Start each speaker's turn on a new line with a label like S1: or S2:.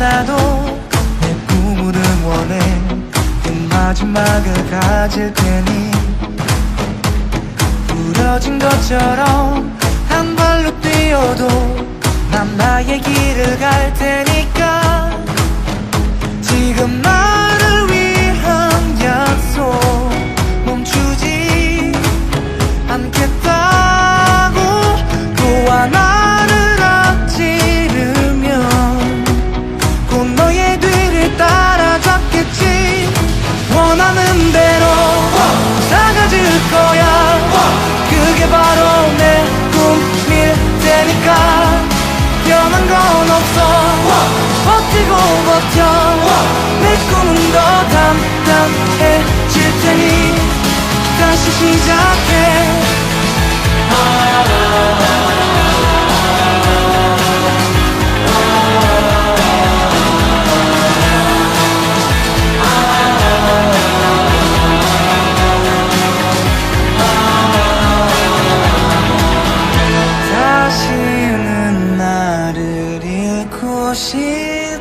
S1: 않아도 내 꿈을 응원해. 그 마지막을 가질 테니. 부러진 것처럼 버텨 내 꿈은 더 담담해질 테니 다시 시작해. 다시는 나를 잃고 싶